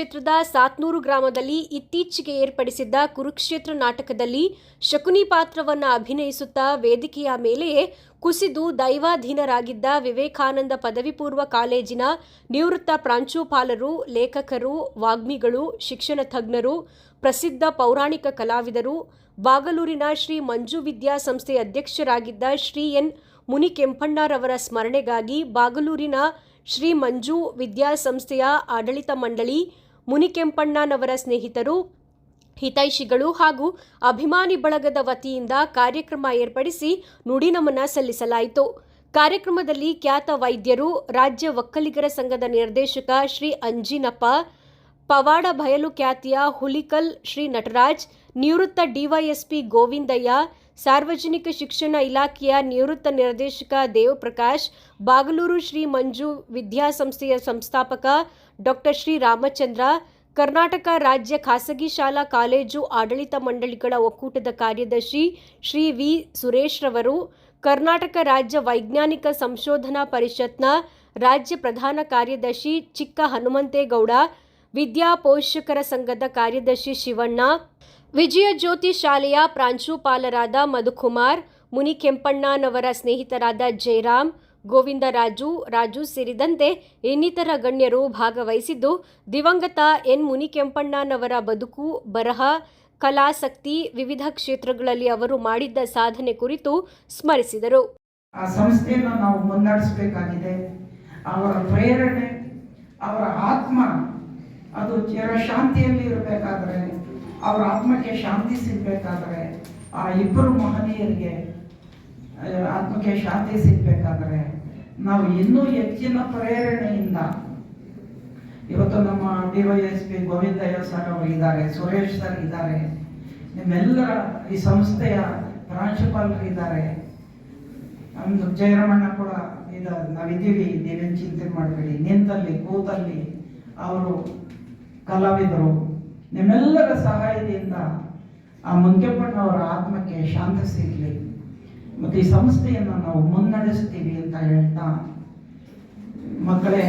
ಕ್ಷೇತ್ರದ ಸಾತ್ನೂರು ಗ್ರಾಮದಲ್ಲಿ ಇತ್ತೀಚೆಗೆ ಏರ್ಪಡಿಸಿದ್ದ ಕುರುಕ್ಷೇತ್ರ ನಾಟಕದಲ್ಲಿ ಶಕುನಿ ಪಾತ್ರವನ್ನು ಅಭಿನಯಿಸುತ್ತಾ ವೇದಿಕೆಯ ಮೇಲೆಯೇ ಕುಸಿದು ದೈವಾಧೀನರಾಗಿದ್ದ ವಿವೇಕಾನಂದ ಪದವಿ ಪೂರ್ವ ಕಾಲೇಜಿನ ನಿವೃತ್ತ ಪ್ರಾಂಶುಪಾಲರು, ಲೇಖಕರು, ವಾಗ್ಮಿಗಳು, ಶಿಕ್ಷಣ ತಜ್ಞರು, ಪ್ರಸಿದ್ಧ ಪೌರಾಣಿಕ ಕಲಾವಿದರು, ಬಾಗಲೂರಿನ ಶ್ರೀ ಮಂಜು ವಿದ್ಯಾ ಸಂಸ್ಥೆ ಅಧ್ಯಕ್ಷರಾಗಿದ್ದ ಶ್ರೀ ಎನ್ ಮುನಿಕೆಂಪಣ್ಣರವರ ಸ್ಮರಣೆಗಾಗಿ ಬಾಗಲೂರಿನ ಶ್ರೀ ಮಂಜು ವಿದ್ಯಾಸಂಸ್ಥೆಯ ಆಡಳಿತ ಮಂಡಳಿ ಮುನಿಕೆಂಪಣ್ಣನವರ ಸ್ನೇಹಿತರು, ಹಿತೈಷಿಗಳು ಹಾಗೂ ಅಭಿಮಾನಿ ಬಳಗದ ವತಿಯಿಂದ ಕಾರ್ಯಕ್ರಮ ಏರ್ಪಡಿಸಿ ನುಡಿನಮನ ಸಲ್ಲಿಸಲಾಯಿತು. ಕಾರ್ಯಕ್ರಮದಲ್ಲಿ ಖ್ಯಾತ ವೈದ್ಯರು, ರಾಜ್ಯ ಒಕ್ಕಲಿಗರ ಸಂಘದ ನಿರ್ದೇಶಕ ಶ್ರೀ ಅಂಜಿನಪ್ಪ, ಪವಾಡ ಬಯಲು ಖ್ಯಾತಿಯ ಹುಲಿಕಲ್ ಶ್ರೀ ನಟರಾಜ್, ನಿವೃತ್ತ ಡಿವೈಎಸ್ಪಿ ಗೋವಿಂದಯ್ಯ ಸಾರ್ವಜನಿಕ ಶಿಕ್ಷಣ ಇಲಾಖೆಯ ನಿವೃತ್ತ ನಿರ್ದೇಶಕ ದೇವಪ್ರಕಾಶ್, ಬಾಗಲೂರು ಶ್ರೀ ಮಂಜು ವಿದ್ಯಾಸಂಸ್ಥೆಯ ಸಂಸ್ಥಾಪಕ ಡಾಕ್ಟರ್ ಶ್ರೀ ರಾಮಚಂದ್ರ, ಕರ್ನಾಟಕ ರಾಜ್ಯ ಖಾಸಗಿ ಶಾಲಾ ಕಾಲೇಜು ಆಡಳಿತ ಮಂಡಳಿಗಳ ಒಕ್ಕೂಟದ ಕಾರ್ಯದರ್ಶಿ ಶ್ರೀ ವಿ ಸುರೇಶ್ರವರು ಕರ್ನಾಟಕ ರಾಜ್ಯ ವೈಜ್ಞಾನಿಕ ಸಂಶೋಧನಾ ಪರಿಷತ್ನ ರಾಜ್ಯ ಪ್ರಧಾನ ಕಾರ್ಯದರ್ಶಿ ಚಿಕ್ಕ ಹನುಮಂತೇಗೌಡ, ವಿದ್ಯಾ ಪೋಷಕರ ಸಂಘದ ಕಾರ್ಯದರ್ಶಿ ಶಿವಣ್ಣ ವಿಜಯ ಜ್ಯೋತಿ ಶಾಲೆಯ ಪ್ರಾಂಶುಪಾಲರಾದ ಮಧುಕುಮಾರ್ ಮುನಿಕೆಂಪಣ್ಣನವರ ಸ್ನೇಹಿತರಾದ ಜಯರಾಮ್ ಗೋವಿಂದರಾಜು ರಾಜು ಸೇರಿದಂತೆ ಇನ್ನಿತರ ಗಣ್ಯರು ಭಾಗವಹಿಸಿದ್ದು, ದಿವಂಗತ ಎನ್. ಮುನಿಕೆಂಪಣ್ಣನವರ ಬದುಕು, ಬರಹ, ಕಲಾಸಕ್ತಿ ವಿವಿಧ ಕ್ಷೇತ್ರಗಳಲ್ಲಿ ಅವರು ಮಾಡಿದ್ದ ಸಾಧನೆ ಕುರಿತು ಸ್ಮರಿಸಿದರು. ಆ ಸಂಸ್ಥೆಯನ್ನು ನಾವು ಮುನ್ನಡೆಸಬೇಕಾಗಿದೆ. ಅವರ ಪ್ರೇರಣೆ, ಅವರ ಆತ್ಮ, ಅದು ಚಿರಶಾಂತಿಯಲ್ಲಿ ಇರಬೇಕಾದ್ರೆ ಅವರ ಆತ್ಮಕ್ಕೆ ಶಾಂತಿ ಸಿಗಬೇಕಾದ್ರೆ ಆ ಇಬ್ಬರು ಮಹನೀಯರಿಗೆ ಆತ್ಮಕ್ಕೆ ಶಾಂತಿ ಸಿಗಬೇಕಾದ್ರೆ ನಾವು ಇನ್ನೂ ಹೆಚ್ಚಿನ ಪ್ರೇರಣೆಯಿಂದ ಇವತ್ತು ನಮ್ಮ D Y S P Govind sir ಅವರು ಇದ್ದಾರೆ, ಸುರೇಶ್ ಸರ್ ಇದ್ದಾರೆ, ನಿಮ್ಮೆಲ್ಲರ ಈ ಸಂಸ್ಥೆಯ ಪ್ರಾಂಶುಪಾಲರು ಇದ್ದಾರೆ. ನಮ್ದು ಜಯರಮಣ್ಣ ಕೂಡ ಇದ, ನಾವಿದ್ದೀವಿ, ನೀವೇನು ಚಿಂತೆ ಮಾಡಬೇಡಿ. ನಿಂತಲ್ಲಿ, ಕೂತಲ್ಲಿ ಅವರು ಕಲಾವಿದರು. ನಿಮ್ಮೆಲ್ಲರ ಸಹಾಯದಿಂದ ಆ ಮುಂಕೆಪ್ಪಣ್ಣವರ ಆತ್ಮಕ್ಕೆ ಶಾಂತಿ ಸಿಗಲಿ. ಮತ್ತು ಈ ಸಂಸ್ಥೆಯನ್ನು ನಾವು ಮುನ್ನಡೆಸ್ತೀವಿ ಅಂತ ಹೇಳ್ತಾ, ಮಕ್ಕಳೇ,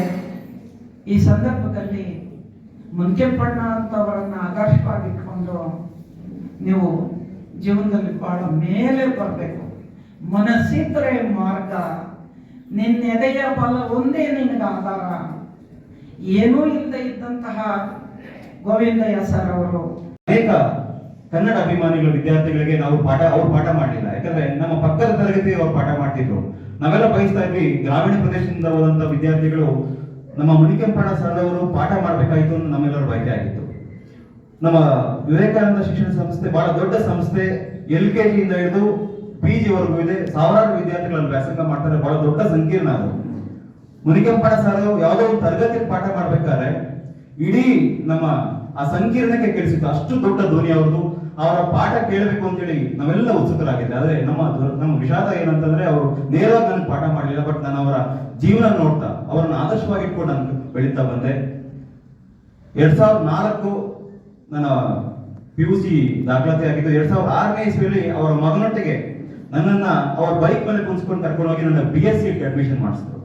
ಈ ಸಂದರ್ಭದಲ್ಲಿ ಮುಂಕೆಪ್ಪಣ್ಣ ಅಂತವರನ್ನು ಆದರ್ಶವಾಗಿಟ್ಕೊಂಡು ನೀವು ಜೀವನದಲ್ಲಿ ಬಹಳ ಮೇಲೆ ಬರಬೇಕು. ಮನಸ್ಸಿದ್ರೆ ಮಾರ್ಗ, ನಿನ್ನೆದೆಯ ಬಲ ಒಂದೇ ನಿನಗೆ ಆಧಾರ. ಏನೂ ಇಲ್ಲದೆ ಇದ್ದಂತಹ ಗೋವಿಂದಯ್ಯ ಸರ್ ಅವರು. ಅನೇಕ ಕನ್ನಡ ಅಭಿಮಾನಿಗಳು, ವಿದ್ಯಾರ್ಥಿಗಳಿಗೆ ನಾವು ಪಾಠ, ಅವ್ರು ಪಾಠ ಮಾಡಲಿಲ್ಲ. ಯಾಕಂದ್ರೆ ನಮ್ಮ ಪಕ್ಕದ ತರಗತಿ ಅವ್ರು ಪಾಠ ಮಾಡ್ತಿದ್ರು. ನಾವೆಲ್ಲ ಬಯಸ್ತಾ ಇದ್ವಿ, ಗ್ರಾಮೀಣ ಪ್ರದೇಶದಿಂದ ಹೋದಂತ ವಿದ್ಯಾರ್ಥಿಗಳು ನಮ್ಮ ಮುನಿಕೆಂಪಣ ಅವರು ಪಾಠ ಮಾಡಬೇಕಾಯಿತು ಅಂತ ನಮ್ಮೆಲ್ಲರ ಬಯಕೆ ಆಗಿತ್ತು. ನಮ್ಮ ವಿವೇಕಾನಂದ ಶಿಕ್ಷಣ ಸಂಸ್ಥೆ, ಬಹಳ ದೊಡ್ಡ ಸಂಸ್ಥೆ, ಎಲ್ ಕೆ ಜಿಯಿಂದ ಹಿಡಿದು ಪಿ ಜಿ ವರೆಗೂ ಇದೆ. ಸಾವಿರಾರು ವಿದ್ಯಾರ್ಥಿಗಳನ್ನು ವ್ಯಾಸಂಗ ಮಾಡ್ತಾರೆ. ಬಹಳ ದೊಡ್ಡ ಸಂಕೀರ್ಣ ಅದು. ಮುನಿಕೆಂಪಣ ಸರ್ ಯಾವುದೋ ಒಂದು ತರಗತಿಯಲ್ಲಿ ಪಾಠ ಮಾಡ್ಬೇಕಾದ್ರೆ ಇಡೀ ನಮ್ಮ ಆ ಸಂಕೀರ್ಣಕ್ಕೆ ಕೇಳಿಸಿತ್ತು ಅಷ್ಟು ದೊಡ್ಡ ಧ್ವನಿ ಅವ್ರದ್ದು. ಅವರ ಪಾಠ ಕೇಳಬೇಕು ಅಂತೇಳಿ ನಾವೆಲ್ಲ ಉತ್ಸುಕರಾಗಿದ್ದೆ. ಆದ್ರೆ ನಮ್ಮ ನಮ್ಮ ವಿಷಾದ ಏನಂತಂದ್ರೆ ಅವರು ನೇರವಾಗಿ ನನಗೆ ಪಾಠ ಮಾಡಲಿಲ್ಲ ಬಟ್ ನಾನು ಅವರ ಜೀವನ ನೋಡ್ತಾ, ಅವರನ್ನು ಆದರ್ಶವಾಗಿ ಇಟ್ಕೊಂಡು ನಾನು ಬೆಳೀತಾ ಬಂದೆ. ಎರಡ್ ಸಾವಿರದ ನಾಲ್ಕು ನನ್ನ ಪಿ ಯು ಸಿ ದಾಖಲಾತಿ ಆಗಿದ್ದು, ಎರಡ್ ಸಾವಿರದ ಆರನೇ ಇಸ್ವಿಯಲ್ಲಿ ಅವರ ಮಗನೊಟ್ಟಿಗೆ ನನ್ನನ್ನ ಅವರ ಬೈಕ್ ಮೇಲೆ ಕುಣಿಸ್ಕೊಂಡು ಕರ್ಕೊಂಡು ಹೋಗಿ ನನ್ನ ಬಿ ಎಸ್ ಸಿ ಅಡ್ಮಿಷನ್ ಮಾಡಿಸಿದ್ರು.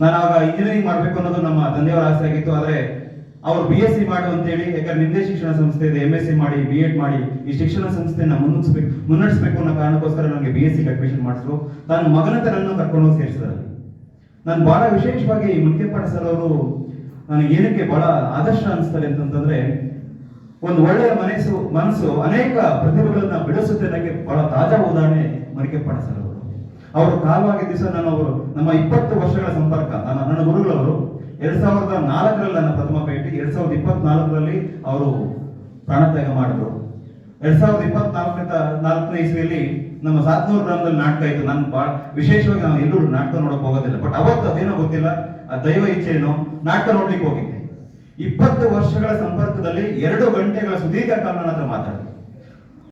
ನಾನು ಆಗ ಇಂಜಿನಿಯರಿಂಗ್ ಮಾಡಬೇಕು ಅನ್ನೋದು ನಮ್ಮ ತಂದೆಯವರ ಆಸೆ ಆಗಿತ್ತು. ಆದರೆ ಅವರು ಬಿ ಎಸ್ ಸಿ ಮಾಡು ಅಂತೇಳಿ, ಯಾಕಂದ್ರೆ ನಿಂದೇ ಶಿಕ್ಷಣ ಸಂಸ್ಥೆ ಇದೆ ಎಂ ಎಸ್ ಸಿ ಮಾಡಿ ಬಿ ಎಡ್ ಮಾಡಿ, ಈ ಶಿಕ್ಷಣ ಸಂಸ್ಥೆನ ಮುನ್ನಿಸ್ಬೇಕು ಮುನ್ನಡೆಸಬೇಕು ಅನ್ನೋ ಕಾರಣಕ್ಕೋಸ್ಕರ ನನಗೆ ಬಿ ಎಸ್ ಸಿ ಅಡ್ಮಿಷನ್ ಮಾಡಿಸ್ರು. ನನ್ನ ಮಗನಂತ ಕರ್ಕೊಂಡು ಹೋಗಿ ಸೇರಿಸಿದ್ರು ನಾನು ಬಹಳ ವಿಶೇಷವಾಗಿ ಮುನ್ಕೆಪಾಡ ಸರ್ ಅವರು ನನಗೆ ಏನಕ್ಕೆ ಬಹಳ ಆದರ್ಶ ಅನಿಸ್ತಾರೆ ಅಂತಂತಂದ್ರೆ, ಒಂದು ಒಳ್ಳೆಯ ಮನಸ್ಸು ಮನಸ್ಸು ಅನೇಕ ಪ್ರತಿಭೆಗಳನ್ನ ಬಿಡಿಸುತ್ತೆ ನನಗೆ ಬಹಳ ತಾಜಾ ಉದಾಹರಣೆ ಮರಿಕೆಪಾಡ ಸರ್ ಅವರು ಅವರು ಕಾಲವಾಗಿ ದಿವಸ ನಾನು ಅವರು ನಮ್ಮ ಇಪ್ಪತ್ತು ವರ್ಷಗಳ ಸಂಪರ್ಕ ನನ್ನ ನನ್ನ ಗುರುಗಳವರು, ಎರಡ್ ಸಾವಿರದ ನಾಲ್ಕರಲ್ಲಿ ನನ್ನ ಪ್ರಥಮ ಭೇಟಿ ಎರಡ್ ಸಾವಿರದ ಇಪ್ಪತ್ನಾಲ್ಕರಲ್ಲಿ ಅವರು ಪ್ರಾಣತ್ಯಾಗ ಮಾಡಿದ್ರು. ಎರಡ್ ಸಾವಿರದ ಇಪ್ಪತ್ನಾಲ್ಕನೇ ನಾಲ್ಕನೇ ಇಸ್ವಿಯಲ್ಲಿ ನಮ್ಮ ಸಾತ್ನೂರು ಗ್ರಾಮದಲ್ಲಿ ನಾಟಕ ಇತ್ತು. ನಾನು ಬಹಳ ವಿಶೇಷವಾಗಿ ನಾನು ಎಲ್ಲರೂ ನಾಟಕ ನೋಡಕ್ ಹೋಗೋದಿಲ್ಲ. ಬಟ್ ಅವತ್ತು ಅದೇನೋ ಗೊತ್ತಿಲ್ಲ, ಆ ದೈವ ಇಚ್ಛೆ ಏನು ನಾಟಕ ನೋಡ್ಲಿಕ್ಕೆ ಹೋಗಿದ್ದೆ. ಇಪ್ಪತ್ತು ವರ್ಷಗಳ ಸಂಪರ್ಕದಲ್ಲಿ ಎರಡು ಗಂಟೆಗಳ ಸುದೀರ್ಘ ಕಾಲ ನನ್ನ ಹತ್ರ ಮಾತಾಡಿದ್ರು.